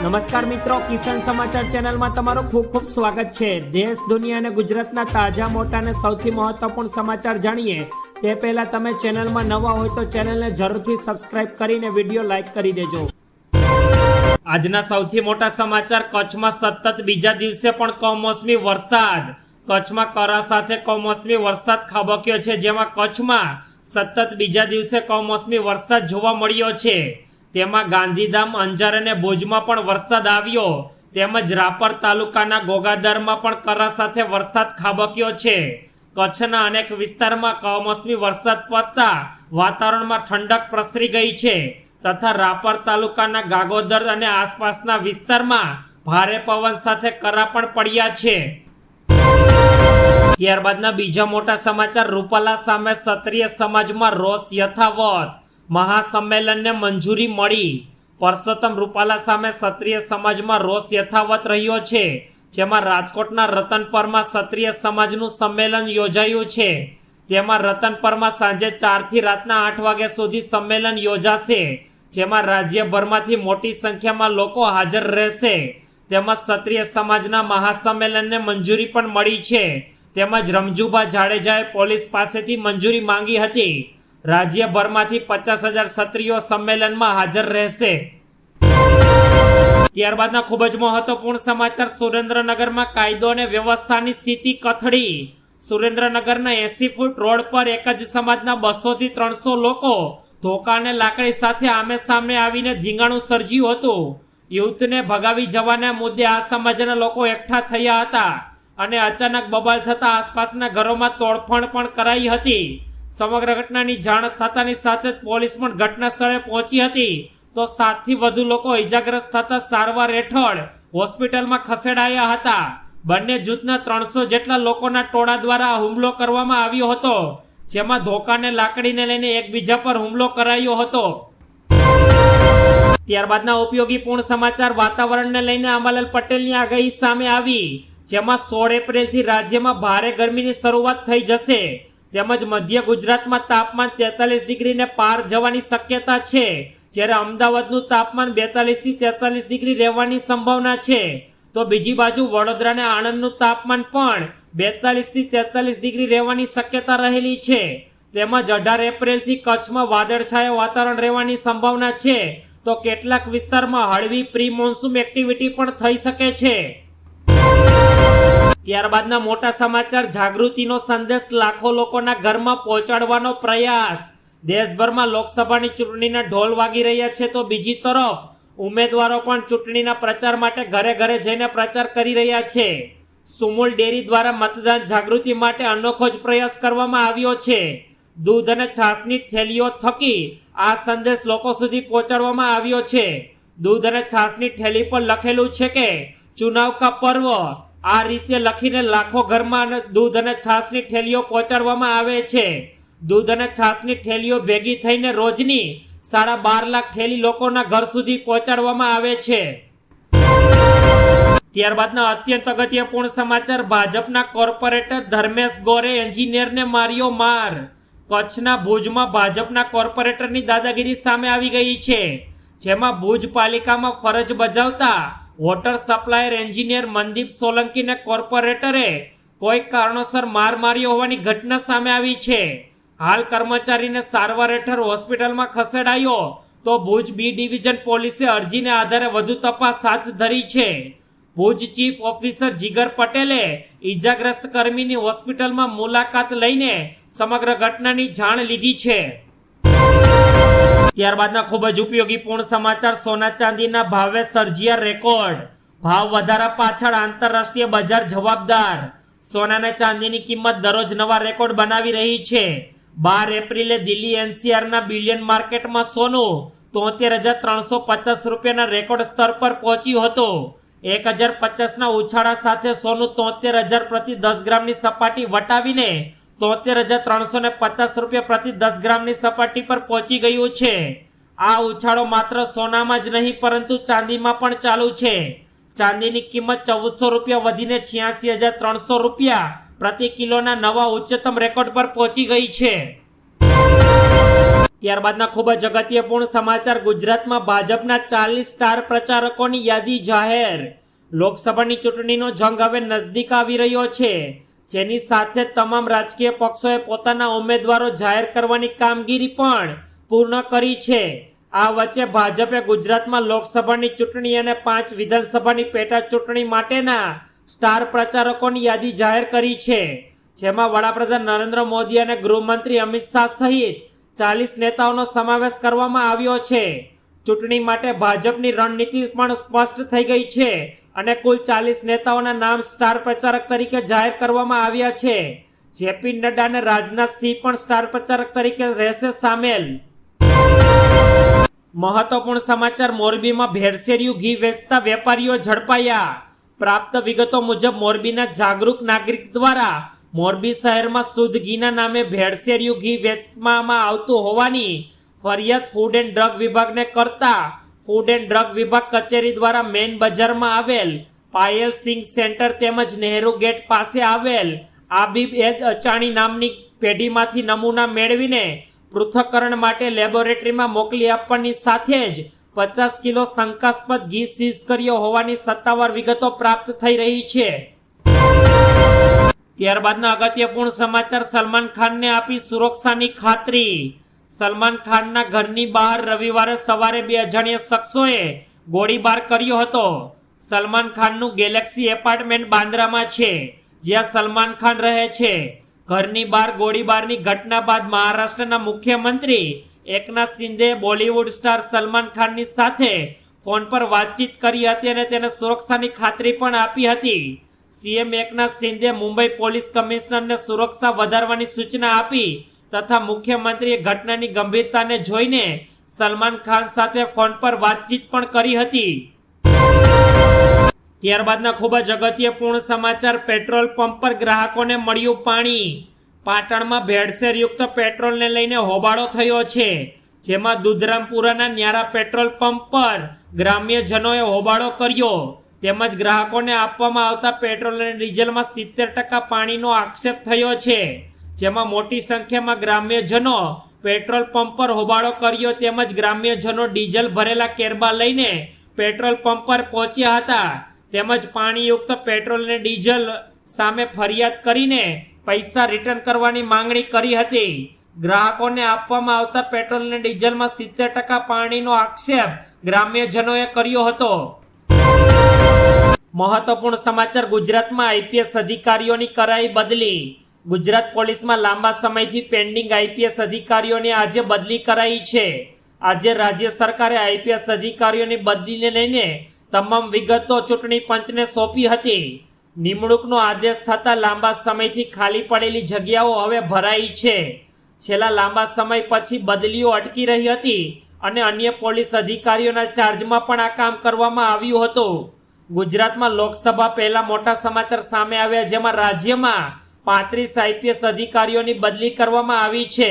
નમસ્કાર મિત્રો, કિસાન સમાચાર ચેનલમાં તમારું ખૂબ ખૂબ સ્વાગત છે. દેશ, દુનિયા અને ગુજરાતના તાજા, મોટા અને સૌથી મહત્વપૂર્ણ સમાચાર જાણીએ. તે પહેલા તમે ચેનલમાં નવા હોય તો ચેનલને જરૂરથી સબસ્ક્રાઇબ કરીને વીડિયો લાઇક કરી દેજો. આજના સૌથી મોટા સમાચાર, કચ્છમાં સતત બીજા દિવસે પણ કમોસમી વરસાદ. કચ્છમાં કરા સાથે કમોસમી વરસાદ ખાબક્યો છે, જેમાં કચ્છમાં સતત બીજા દિવસે કમોસમી વરસાદ જોવા મળ્યો છે. તેમાં ગાંધીધામ, અંજાર અને ભુજમાં પણ વરસાદ આવ્યો. તેમજ રાપર તાલુકાના ગોગાદરમાં પણ કરા સાથે વરસાદ ખાબક્યો છે. કચ્છના અનેક વિસ્તારમાં કમોસમી વરસાદ પડતા વાતાવરણમાં ઠંડક પ્રસરી ગઈ છે તથા રાપર તાલુકાના ગાગોદર અને આસપાસના વિસ્તારમાં ભારે પવન સાથે કરા પણ પડ્યા છે. ત્યારબાદના બીજા મોટા સમાચાર, રૂપાલા સામે ક્ષત્રિય સમાજમાં રોષ યથાવત. મહાસંમેલનને મંજૂરી મળી. પરસોત્તમ રૂપાલા સામે ક્ષત્રિય સમાજમાં રોષ યથાવત રહ્યો છે, જેમાં રાજકોટના રતનપરમાં ક્ષત્રિય સમાજનું સંમેલન યોજાયું છે. તેમાં રતનપરમાં સાંજે ચારથી રાતના આઠ વાગ્યા સુધી સંમેલન યોજાશે, જેમાં રાજ્યભરમાંથી મોટી સંખ્યામાં લોકો હાજર રહેશે. તેમજ ક્ષત્રિય સમાજના મહાસંમેલનને મંજૂરી પણ મળી છે. તેમજ રમજુભા જાડેજાએ પોલીસ પાસેથી મંજૂરી માંગી હતી. રાજ્યભરમાંથી પચાસ હજાર ક્ષત્રિયો સંમેલનમાં હાજર રહેશે. ત્યારબાદના ખૂબ જ મહત્વપૂર્ણ સમાચાર સુરેન્દ્રનગરમાં કાયદો અને વ્યવસ્થાની સ્થિતિ કથળી. સુરેન્દ્રનગરના એસી ફૂટ રોડ પર એક જ સમાજના બસો થી ત્રણસો લોકો ધોકા અને લાકડી સાથે આમે સામે આવીને ધીંગાણું સર્જ્યું હતું. યુથને ભગાવી જવાના મુદ્દે આ સમાજના લોકો એકઠા થયા હતા અને અચાનક બબાલ થતા આસપાસના ઘરોમાં તોડફોડ પણ કરાઈ હતી. સમગ્ર ઘટનાની જાણ થતાની સાથે જ પોલીસ પણ ઘટના સ્થળે પહોંચી હતી. તો સાતથી વધુ લોકો ઇજાગ્રસ્ત થતા સારવાર હેઠળ હોસ્પિટલમાં ખસેડાયા હતા. બંને જૂથના ત્રણસો જેટલા લોકોના ટોળા દ્વારા હુમલો કરવામાં આવ્યો હતો, જેમાં ધોકાને લાકડીને લઈને એકબીજા પર હુમલો કરાયો હતો. ત્યારબાદના ઉપયોગી પૂર્ણ સમાચાર વાતાવરણને લઈને અંબાલાલ પટેલની આગાહી સામે આવી, જેમાં સોળ એપ્રિલથી રાજ્યમાં ભારે ગરમીની શરૂઆત થઈ જશે. તેમજ મધ્ય ગુજરાતમાં તાપમાન તેતાલીસ ડિગ્રીને પાર જવાની શક્યતા છે. જ્યારે અમદાવાદનું તાપમાન બેતાલીસથી તેતાલીસ ડિગ્રી રહેવાની સંભાવના છે. તો બીજી બાજુ વડોદરા અને આણંદનું તાપમાન પણ બેતાલીસથી તેતાલીસ ડિગ્રી રહેવાની શક્યતા રહેલી છે. તેમજ અઢાર એપ્રિલથી કચ્છમાં વાદળછાયા વાતાવરણ રહેવાની સંભાવના છે. તો કેટલાક વિસ્તારમાં હળવી પ્રી મોન્સૂન એક્ટિવિટી પણ થઈ શકે છે. ત્યારબાદના મોટા સમાચાર, જાગૃતિનો સંદેશ લાખો લોકોના ઘરમાં પહોંચાડવાનો પ્રયાસ. દેશભરમાં લોકસભાની ચૂંટણીના ઢોલ વાગી રહ્યા છે તો બીજી તરફ ઉમેદવારો પણ ચૂંટણીના પ્રચાર માટે ઘરે ઘરે જઈને પ્રચાર કરી રહ્યા છે. સુમુલ ડેરી દ્વારા મતદાન જાગૃતિ માટે અનોખો જ પ્રયાસ કરવામાં આવ્યો છે. દૂધ અને છાસની થેલીઓ થકી આ સંદેશ લોકો સુધી પહોંચાડવામાં આવ્યો છે. દૂધ અને છાસની થેલી પર લખેલું છે કે, ચુનાવ કા પર્વ આ રીતે લખીને લાખો ઘરમાં દૂધ અને છાસની થેલીઓ પહોંચાડવામાં આવે છે. દૂધ અને છાસની થેલીઓ ભેગી થઈને રોજની સાડા બાર લાખ થેલી લોકોના ઘર સુધી પહોંચાડવામાં આવે છે. ત્યારબાદના અત્યંત અગત્યપૂર્ણ સમાચાર, ભાજપના કોર્પોરેટર ધર્મેશ ગોરે એન્જિનિયરને માર્યો માર. કચ્છના ભુજમાં ભાજપના કોર્પોરેટરની દાદાગીરી સામે આવી ગઈ છે. જેમાં ભુજ પાલિકામાં ફરજ બજાવતા વોટર સપ્લાયર એન્જિનિયર મનદીપ સોલંકીને કોર્પોરેટરે કોઈ કારણોસર માર માર્યો હોવાની ઘટના સામે આવી છે. હાલ કર્મચારીને સારવાર હેઠળ હોસ્પિટલમાં ખસેડાયો તો ભુજ બી ડિવિઝન પોલીસે અરજીને આધારે વધુ તપાસ હાથ ધરી છે. ભુજ ચીફ ઓફિસર જીગર પટેલે ઈજાગ્રસ્ત કર્મીની હોસ્પિટલમાં મુલાકાત લઈને સમગ્ર ઘટનાની જાણ લીધી છે. ત્યારબાદના ખૂબ જ ઉપયોગી પૂર્ણ સમાચાર સોના ચાંદીના ભાવે સર્જ્યા રેકોર્ડ. ભાવ વધારા પાછળ આંતરરાષ્ટ્રીય બજાર જવાબદાર. સોના અને ચાંદીની કિંમત દરરોજ નવા રેકોર્ડ બનાવી રહી છે. બાર એપ્રિલે દિલ્હી એનસીઆરના બિલિયન માર્કેટમાં સોનું તોતેર હજાર ત્રણસો પચાસ રૂપિયાના રેકોર્ડ સ્તર પર પહોંચ્યું હતું. એક હજાર પચાસના ઉછાળા સાથે સોનું તોતેર હજાર પ્રતિ દસ ગ્રામની સપાટી વટાવીને તોતેર હજાર ત્રણસો ને પચાસ રૂપિયા પ્રતિ દસ ગ્રામની સપાટી પર પહોંચી ગયું છે. આ ઉછાળો માત્ર સોનામાં જ નહીં, પરંતુ ચાંદીમાં પણ ચાલુ છે. ચાંદીની કિંમત ચૌદસો રૂપિયા વધીને છ્યાસી હજાર ત્રણસો રૂપિયા પ્રતિ કિલોના નવા ઉચ્ચતમ રેકોર્ડ પર પહોંચી ગઈ છે. ત્યારબાદના ખૂબ જ અગત્યપૂર્ણ સમાચાર, ગુજરાતમાં ભાજપના ચાલીસ સ્ટાર પ્રચારકોની યાદી જાહેર. લોકસભાની ચૂંટણીનો જંગ હવે નજદીક આવી રહ્યો છે. જેની સાથે તમામ રાજકીય પક્ષોએ પોતાના ઉમેદવારો જાહેર કરવાની કામગીરી પણ પૂર્ણ કરી છે. આ વચ્ચે ભાજપે ગુજરાતમાં લોકસભાની ચૂંટણી અને પાંચ વિધાનસભાની પેટા ચૂંટણી માટેના સ્ટાર પ્રચારકોની યાદી જાહેર કરી છે. જેમાં વડાપ્રધાન નરેન્દ્ર મોદી અને ગૃહમંત્રી અમિત શાહ સહિત ચાલીસ નેતાઓનો સમાવેશ કરવામાં આવ્યો છે. ચૂંટણી માટે ભાજપની રણનીતિ પણ સ્પષ્ટ થઈ ગઈ છે અને કુલ ચાલીસ નેતાઓના નામ સ્ટાર પ્રચારક તરીકે જાહેર કરવામાં આવ્યા છે. જેપી નડ્ડા અને રાજનાથસિંહ પણ સ્ટાર પ્રચારક તરીકે રહેશે સામેલ. મહત્વપૂર્ણ સમાચાર મોરબીમાં ભેળસેડિયું ઘી વેચતા વેપારીઓ ઝડપાયા. પ્રાપ્ત વિગતો મુજબ મોરબીના જાગૃત નાગરિક દ્વારા મોરબી શહેરમાં શુદ્ધ ઘીના નામે ભેળસેડિયું ઘી વેચવામાં આવતું હોવાની ફરિયાદ ફૂડ એન્ડ ડ્રગ વિભાગને કરતા ફૂડ એન્ડ ડ્રગ વિભાગ કચેરી દ્વારા મેઇન બજારમાં આવેલ પાયલ સિંગ સેન્ટર તેમજ નહેરુ ગેટ પાસે આવેલ આબિબ એદ અચાણી નામની પેઢીમાંથી નમૂના મેળવીને પૃથ્થકરણ માટે લેબોરેટરીમાં મોકલી આપવાની સાથે જ પચાસ કિલો શંકાસ્પદ ઘી સીઝ કર્યો હોવાની સત્તાવાર વિગતો પ્રાપ્ત થઈ રહી છે. ત્યારબાદના અગત્યપૂર્ણ સમાચાર સલમાન ખાનને આપી સુરક્ષાની ખાતરી. સલમાન ખાનના ઘરની બહાર રવિવારે સવારે બે અજાણ્યા શખ્સોએ ગોળીબાર કર્યો હતો. સલમાન ખાનનું ગેલેક્સી એપાર્ટમેન્ટ બાંદ્રામાં છે, જ્યાં સલમાન ખાન રહે છે. ઘરની બહાર ગોળીબારની ઘટના બાદ મહારાષ્ટ્રના મુખ્યમંત્રી એકનાથ શિંદે બોલિવૂડ સ્ટાર સલમાન ખાનની સાથે ફોન પર વાતચીત કરી હતી અને તેને સુરક્ષાની ખાતરી પણ આપી હતી. સીએમ એકનાથ શિંદે મુંબઈ પોલીસ કમિશનરને સુરક્ષા વધારવાની સૂચના આપી તથા મુખ્યમંત્રીએ ઘટનાની ગંભીરતાને જોઈને સલમાન ખાન સાથે ફોન પર વાતચીત પણ કરી હતી. ત્યારબાદના ખૂબ જ અગત્યપૂર્ણ સમાચાર, પેટ્રોલ પંપ પર ગ્રાહકોને મળ્યું પાણી. પાટણમાં ભેળસેરયુક્ત પેટ્રોલને લઈને હોબાળો થયો છે, જેમાં દુધરામપુરાના ન્યારા પેટ્રોલ પંપ પર ગ્રામ્યજનોએ હોબાળો કર્યો. તેમજ ગ્રાહકોને આપવામાં આવતા પેટ્રોલ અને ડીઝલમાં સિત્તેર ટકા પાણીનો આક્ષેપ થયો છે. જેમાં મોટી સંખ્યામાં ગ્રામ્યજનો પેટ્રોલ પંપ પર હોબાળો કર્યો તેમજ ગ્રામ્યજનો ડીઝલ ભરેલા કેરબા લઈને પેટ્રોલ પંપ પર પહોંચ્યા હતા. તેમજ પાણીયુક્ત પેટ્રોલ અને ડીઝલ સામે ફરિયાદ કરીને પૈસા રિટર્ન કરવાની માંગણી કરી હતી. ગ્રાહકોને આપવામાં આવતા પેટ્રોલ અને ડીઝલમાં સિત્તેર ટકા પાણીનો આક્ષેપ ગ્રામ્યજનોએ કર્યો હતો. મહત્વપૂર્ણ સમાચાર ગુજરાતમાં આઈપીએસ અધિકારીઓની કરાઈ બદલી. ગુજરાત પોલીસમાં લાંબા સમયથી પેન્ડિંગ આઈપીએસ અધિકારીઓની આજે બદલી કરાઈ છે. આજે રાજ્ય સરકારે આઈપીએસ અધિકારીઓની બદલીને લઈને તમામ વિગતો ચૂંટણી પંચને સોંપી હતી. નિમણૂકનો આદેશ થતાં લાંબા સમયથી ખાલી પડેલી જગ્યાઓ હવે ભરાઈ છે. છેલ્લા લાંબા સમય પછી બદલીઓ અટકી રહી હતી અને અન્ય પોલીસ અધિકારીઓના ચાર્જમાં પણ આ કામ કરવામાં આવ્યું હતું. ગુજરાતમાં લોકસભા પહેલા મોટા સમાચાર સામે આવ્યા, જેમાં રાજ્યમાં પાંત્રીસ આઈપીએસ અધિકારીઓની બદલી કરવામાં આવી છે.